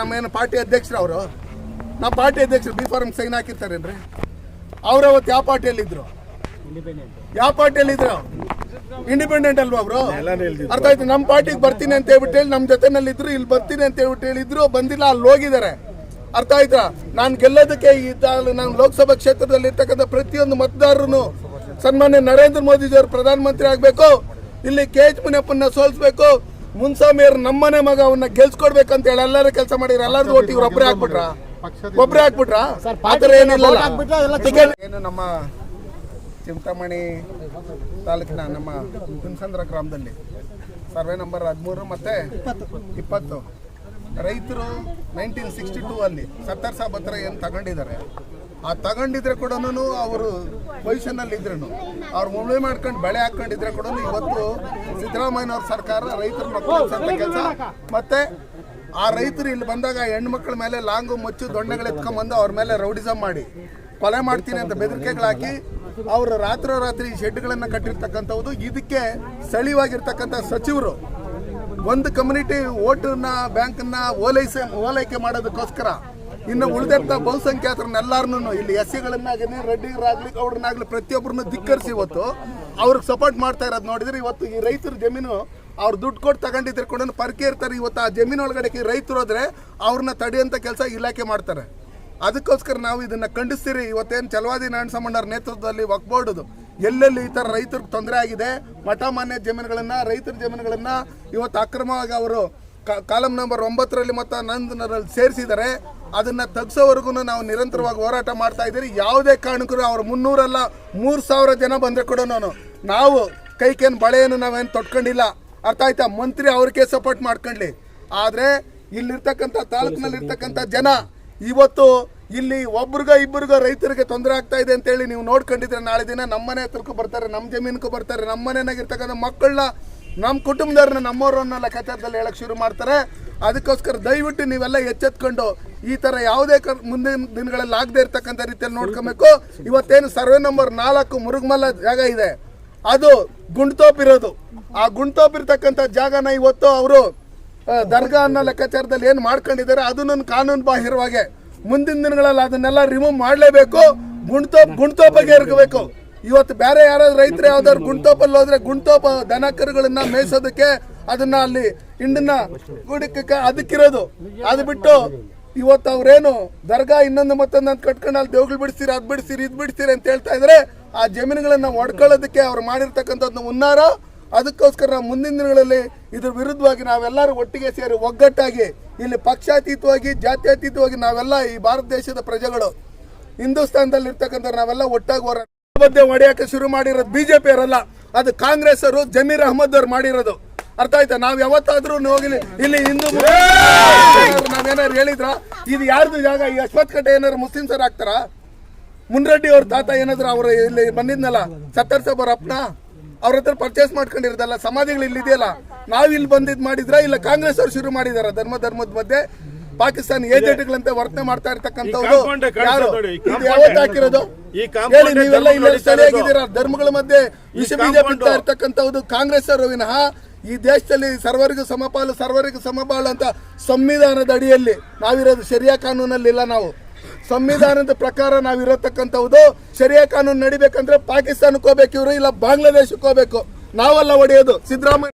ನಮ್ಮೇನು party ಅಧ್ಯಕ್ಷರು ಅವರು? ನಮ್ಮ ಪಾರ್ಟಿ ಅಧ್ಯಕ್ಷರು ಬಿ ಫಾರ್ಮ್ ಸೈನ್ ಹಾಕಿರ್ತಾರೇನ್ರಿ? ಅವ್ರು ಅವತ್ತು ಯಾವ ಪಾರ್ಟಿಯಲ್ಲಿದ್ದರು ಯಾವ ಪಾರ್ಟಿಯಲ್ಲಿ ಇದ್ರು ಇಂಡಿಪೆಂಡೆಂಟ್ ಅಲ್ವಾ ಅವರು? ಅರ್ಥ ಆಯ್ತು. ನಮ್ಮ ಪಾರ್ಟಿಗೆ ಬರ್ತೀನಿ ಅಂತ ಹೇಳ್ಬಿಟ್ಟು ಹೇಳಿ ನಮ್ಮ ಜೊತೆನಲ್ಲಿ ಇದ್ರು ಇಲ್ಲಿ ಬರ್ತೀನಿ ಅಂತ ಹೇಳ್ಬಿಟ್ಟು ಹೇಳಿದ್ರು ಬಂದಿಲ್ಲ ಅಲ್ಲಿ ಹೋಗಿದ್ದಾರೆ. ಅರ್ಥ ಆಯ್ತಾ? ನಾನು ಗೆಲ್ಲೋದಕ್ಕೆ ಈ ನಾನು ಲೋಕಸಭಾ ಕ್ಷೇತ್ರದಲ್ಲಿ ಇರ್ತಕ್ಕಂಥ ಪ್ರತಿಯೊಂದು ಮತದಾರರು ಸನ್ಮಾನ್ಯ ನರೇಂದ್ರ ಮೋದಿಜಿಯವರು ಪ್ರಧಾನಮಂತ್ರಿ ಆಗಬೇಕು ಇಲ್ಲಿ ಕೆ ಎಚ್ ಮುನಿಯಪ್ಪನ ಸೋಲಿಸ್ಬೇಕು ಮುನ್ಸ್ವಾಮಿಯವ್ರು ನಮ್ಮನೆ ಮಗ ಅವನ್ನ ಗೆಲ್ಸ್ಕೊಡ್ಬೇಕಂತ ಹೇಳಿ ಎಲ್ಲರೂ ಕೆಲಸ ಮಾಡಿದ್ರು ಎಲ್ಲಾರು ಒಟ್ಟಿಗೆ ಇವ್ರು ಒಬ್ಬರೇ ಹಾಕ್ಬಿಟ್ರ? ಒಬ್ಬರೇ ಹಾಕ್ಬಿಟ್ರ? ಆತರ ಏನಿಲ್ಲ ಟಿಕೆಟ್ ಏನು ನಮ್ಮ ಚಿಂತಾಮಣಿ ತಾಲೂಕಿನ ನಮ್ಮ ಕುನ್ಸಂದ್ರ ಗ್ರಾಮದಲ್ಲಿ. ಸರ್ವೆ ನಂಬರ್ ಹದಿಮೂರು ಮತ್ತೆ ಇಪ್ಪತ್ತು. ರೈತರು ನೈನ್ಟೀನ್ ಸಿಕ್ಸ್ಟಿ ಟೂ ಅಲ್ಲಿ ಸತ್ತರ್ ಸಾಬ್ ಹತ್ರ ಏನು ತಗೊಂಡಿದ್ದಾರೆ? ಆ ತಗೊಂಡಿದ್ರೆ ಕೂಡ ಅವರು ಪೊಸಿಷನಲ್ಲಿ ಇದ್ರು ಅವ್ರು ಮುಳುವೆ ಮಾಡ್ಕೊಂಡು ಬೆಳೆ ಹಾಕೊಂಡಿದ್ರೆ ಕೂಡ ಇವತ್ತು ಸಿದ್ದರಾಮಯ್ಯನವ್ರ ಸರ್ಕಾರ ರೈತರ ಮಕ್ಕಳು ಕೆಲಸ. ಮತ್ತೆ ಆ ರೈತರು ಇಲ್ಲಿ ಬಂದಾಗ ಹೆಣ್ಮಕ್ಳ ಮೇಲೆ ಲಾಂಗು ಮಚ್ಚು ದೊಣ್ಣೆಗಳು ಎತ್ಕೊಂಡ್ಬಂದು ಅವ್ರ ಮೇಲೆ ರೌಡಿಸಮ್ ಮಾಡಿ. ಕೊಲೆ ಮಾಡ್ತೀನಿ ಅಂತ ಬೆದರಿಕೆಗಳು ಹಾಕಿ ಅವರು ರಾತ್ರೋರಾತ್ರಿ ಶೆಡ್ಗಳನ್ನು ಕಟ್ಟಿರ್ತಕ್ಕಂಥದ್ದು ಇದಕ್ಕೆ ಸ್ಥಳೀಯವಾಗಿರ್ತಕ್ಕಂಥ ಸಚಿವರು ಒಂದು ಕಮ್ಯುನಿಟಿ ಓಟನ್ನ ಬ್ಯಾಂಕನ್ನ ಓಲೈಸೆ ಓಲೈಕೆ ಮಾಡೋದಕ್ಕೋಸ್ಕರ ಇನ್ನು ಉಳಿದಂಥ ಬಹುಸಂಖ್ಯಾತರನ್ನೆಲ್ಲರನ್ನು ಇಲ್ಲಿ ಎಸ್ ಸಿಗಳನ್ನಾಗಲಿ ರೆಡ್ಡಿಗರಾಗಲಿ ಗೌಡ್ರನ್ನಾಗಲಿ ಪ್ರತಿಯೊಬ್ಬರನ್ನು ಧಿಕ್ಕರಿಸಿ ಇವತ್ತು ಅವ್ರಿಗೆ ಸಪೋರ್ಟ್ ಮಾಡ್ತಾ ಇರೋದು ನೋಡಿದ್ರೆ ಇವತ್ತು ಈ ರೈತರ ಜಮೀನು ಅವ್ರು ದುಡ್ಡು ಕೊಟ್ಟು ತಗೊಂಡಿದ್ರೆ ಕೂಡ ಪರ್ಕೆ ಇರ್ತಾರೆ. ಇವತ್ತು ಆ ಜಮೀನು ಒಳಗಡೆ ರೈತರು ಹೋದ್ರೆ ಅವ್ರನ್ನ ತಡೆಯುವಂಥ ಕೆಲಸ ಇಲಾಖೆ ಮಾಡ್ತಾರೆ. ಅದಕ್ಕೋಸ್ಕರ ನಾವು ಇದನ್ನು ಖಂಡಿಸ್ತೀರಿ. ಇವತ್ತೇನು ಚಲವಾದಿ ನಾರಾಯಣ ಸಾಮಣ್ಣವ್ರ ನೇತೃತ್ವದಲ್ಲಿ ವಕ್ಬೋರ್ಡದು ಎಲ್ಲೆಲ್ಲಿ ಈ ಥರ ರೈತರಿಗೆ ತೊಂದರೆ ಆಗಿದೆ, ಮಠ ಮಾನ್ಯ ಜಮೀನುಗಳನ್ನು, ರೈತರ ಜಮೀನುಗಳನ್ನು ಇವತ್ತು ಅಕ್ರಮವಾಗಿ ಅವರು ಕಾಲಂ ನಂಬರ್ ಒಂಬತ್ತರಲ್ಲಿ ಮತ್ತು ನಂದನರಲ್ಲಿ ಸೇರಿಸಿದ್ದಾರೆ. ಅದನ್ನ ತಗ್ಸೋವರೆಗೂ ನಾವು ನಿರಂತರವಾಗಿ ಹೋರಾಟ ಮಾಡ್ತಾ ಇದ್ದೀರಿ. ಯಾವುದೇ ಕಾರಣಕ್ಕೂ ಅವ್ರು ಮುನ್ನೂರಲ್ಲ, ಮೂರು ಸಾವಿರ ಜನ ಬಂದರೆ ಕೂಡ ನಾನು ನಾವು ಕೈಕೇನು ಬಳೆಯನ್ನು ನಾವೇನು ತೊಟ್ಕೊಂಡಿಲ್ಲ. ಅರ್ಥ ಆಯ್ತಾ? ಮಂತ್ರಿ ಅವ್ರಿಗೆ ಸಪೋರ್ಟ್ ಮಾಡ್ಕೊಳ್ಳಿ ಆದರೆ ಇಲ್ಲಿರ್ತಕ್ಕಂಥ ತಾಲೂಕಿನಲ್ಲಿರ್ತಕ್ಕಂಥ ಜನ, ಇವತ್ತು ಇಲ್ಲಿ ಒಬ್ರಿಗ ಇಬ್ಬರಿಗ ರೈತರಿಗೆ ತೊಂದರೆ ಆಗ್ತಾ ಇದೆ ಅಂತೇಳಿ ನೀವು ನೋಡ್ಕೊಂಡಿದ್ರೆ ನಾಳೆ ದಿನ ನಮ್ಮನೆ ಹತ್ರಕ್ಕೂ ಬರ್ತಾರೆ, ನಮ್ಮ ಜಮೀನಿಗೂ ಬರ್ತಾರೆ, ನಮ್ಮ ಮನೆಯಾಗಿರ್ತಕ್ಕಂಥ ಮಕ್ಕಳನ್ನ, ನಮ್ಮ ಕುಟುಂಬದವ್ರನ್ನ, ನಮ್ಮವ್ರನ್ನ ಲೆಕ್ಕಾಚಾರದಲ್ಲಿ ಹೇಳಕ್ ಶುರು ಮಾಡ್ತಾರೆ. ಅದಕ್ಕೋಸ್ಕರ ದಯವಿಟ್ಟು ನೀವೆಲ್ಲ ಎಚ್ಚೆತ್ಕೊಂಡು ಈ ತರ ಯಾವುದೇ ಮುಂದಿನ ದಿನಗಳಲ್ಲಿ ಆಗದೆ ಇರ್ತಕ್ಕಂಥ ರೀತಿಯಲ್ಲಿ ನೋಡ್ಕೊಬೇಕು. ಇವತ್ತೇನು ಸರ್ವೆ ನಂಬರ್ ನಾಲ್ಕು ಮುರುಗಮಲ್ಲ ಜಾಗ ಇದೆ. ಅದು ಗುಂಡ್ತೋಪ್ ಇರೋದು ಆ ಗುಂಡ್ತೋಪ್ ಇರ್ತಕ್ಕಂಥ ಜಾಗನ ಇವತ್ತು ಅವರು ದರ್ಗಾ ಅನ್ನೋ ಲೆಕ್ಕಾಚಾರದಲ್ಲಿ ಏನು ಮಾಡ್ಕೊಂಡಿದ್ದಾರೆ ಅದನ್ನು ಕಾನೂನು ಬಾಹಿರವಾಗಿ ಮುಂದಿನ ದಿನಗಳಲ್ಲಿ ಅದನ್ನೆಲ್ಲ ರಿಮೂವ್ ಮಾಡಲೇಬೇಕು. ಗುಂಡ್ತೋಪ್ ಗುಂಡ್ತೋಪಗೆ ಇರ್ಬೇಕು ಇವತ್ತು ಬೇರೆ ಯಾರಾದ್ರೂ ರೈತರು ಯಾವ್ದಾದ್ರು ಗುಂಡ್ತೋಪಲ್ಲಿ ಹೋದ್ರೆ ಗುಂಡ್ತೋಪ ದನ ಕರುಗಳನ್ನ ಮೇಯಿಸೋದಕ್ಕೆ ಅದನ್ನ ಅಲ್ಲಿ ಹಿಂಡನ್ನ ಗುಡಿಕೆ ಅದಕ್ಕಿರೋದು. ಅದು ಬಿಟ್ಟು ಇವತ್ತು ಅವ್ರೇನು ದರ್ಗಾ ಇನ್ನೊಂದು ಮತ್ತೊಂದು ಅಂತ ಕಟ್ಕೊಂಡು ಅಲ್ಲಿ ದೇವ್ಗಳು ಬಿಡಿಸ್ತೀರಿ, ಅದು ಬಿಡಿಸಿರಿ ಇದು ಬಿಡಿಸಿರಿ ಅಂತ ಹೇಳ್ತಾ ಇದ್ರೆ ಆ ಜಮೀನುಗಳನ್ನ ಒಡ್ಕೊಳ್ಳೋದಕ್ಕೆ ಅವ್ರು ಮಾಡಿರ್ತಕ್ಕಂಥದ್ದು ಉನ್ನಾರ ಅದಕ್ಕೋಸ್ಕರ ನಾವು ಮುಂದಿನ ದಿನಗಳಲ್ಲಿ ಇದ್ರ ವಿರುದ್ಧವಾಗಿ ನಾವೆಲ್ಲರೂ ಒಟ್ಟಿಗೆ ಸೇರಿ ಒಗ್ಗಟ್ಟಾಗಿ ಇಲ್ಲಿ ಪಕ್ಷಾತೀತವಾಗಿ, ಜಾತ್ಯತೀತವಾಗಿ ನಾವೆಲ್ಲ ಈ ಭಾರತ ದೇಶದ ಪ್ರಜೆಗಳು ಹಿಂದೂಸ್ತಾನದಲ್ಲಿ ಇರ್ತಕ್ಕಂಥ ನಾವೆಲ್ಲ ಒಟ್ಟಾಗಿ ಹೋರಾಟ ಮಧ್ಯೆ ಶುರು ಮಾಡಿರೋದು ಬಿಜೆಪಿ ಅವರಲ್ಲ ಅದು ಕಾಂಗ್ರೆಸ್ ಅವರು ಜಮೀರ್ ಅಹಮದ್ ಅವ್ರು ಮಾಡಿರೋದು. ಅರ್ಥ ಆಯ್ತಾ? ನಾವ್ ಯಾವತ್ತಾದ್ರೂ ಹೋಗಿಲಿ ಇಲ್ಲಿ ಹಿಂದೂ ನಾವೇನಾರು ಹೇಳಿದ್ರ? ಇದು ಯಾರ್ದು ಜಾಗ? ಈ ಅಶ್ವತ್ ಕಟ್ಟೆ ಮುಸ್ಲಿಂ ಸರ್ ಆಗ್ತಾರ? ಮುನ್ರೆಡ್ಡಿ ಅವ್ರ ತಾತ ಏನಾದ್ರು ಅವ್ರ ಇಲ್ಲಿ ಬಂದಿದ್ನಲ್ಲ ಸತ್ತರ್ ಸಾಬ್ ಅಪ್ಪನ? ಅವ್ರ ಹತ್ರ ಪರ್ಚೇಸ್ ಮಾಡ್ಕೊಂಡಿರೋದಲ್ಲ ಸಮಾಧಿಗಳು ಇಲ್ಲಿ ಇದೆಯಲ್ಲ ನಾವ್ ಇಲ್ಲಿ ಬಂದಿದ್ ಮಾಡಿದ್ರ? ಇಲ್ಲ ಕಾಂಗ್ರೆಸ್ ಅವ್ರು ಶುರು ಮಾಡಿದಾರ ಧರ್ಮ ಧರ್ಮದ ಮಧ್ಯೆ? ಪಾಕಿಸ್ತಾನ ಏಜೆಂಟ್ಗಳಂತೆ ವರ್ತನೆ ಮಾಡ್ತಾ ಇರ್ತಕ್ಕಂಥವ್ರು ಯಾರು? ಯಾವತ್ತು ಹಾಕಿರೋದು? ಹೇಳಿ ನೀವೆಲ್ಲ ಇಲ್ಲಿ ಸರಿಯಾಗಿದ್ದೀರಾ? ಧರ್ಮಗಳ ಮಧ್ಯೆ ವಿಷ ಬೀಜ ಬಿಡ್ತಾ ಕಾಂಗ್ರೆಸ್ ಅವರು ವಿನಃ ಈ ದೇಶದಲ್ಲಿ ಸರ್ವರಿಗೂ ಸಮಪಾಲು ಸರ್ವರಿಗೂ ಸಮಪಾಲು ಅಂತ ಸಂವಿಧಾನದ ಅಡಿಯಲ್ಲಿ ನಾವಿರೋದು ಶರಿಯಾ ಕಾನೂನಲ್ಲಿಲ್ಲ ನಾವು. ಸಂವಿಧಾನದ ಪ್ರಕಾರ ನಾವಿರತಕ್ಕಂಥದ್ದು ಶರಿಯಾ ಕಾನೂನು ನಡಿಬೇಕಂದ್ರೆ ಪಾಕಿಸ್ತಾನಕ್ಕೆ ಹೋಗ್ಬೇಕು ಇವರು, ಇಲ್ಲ ಬಾಂಗ್ಲಾದೇಶಕ್ಕೆ ಹೋಗ್ಬೇಕು ನಾವೆಲ್ಲ ಒಡೆಯೋದು. ಸಿದ್ದರಾಮಯ್ಯ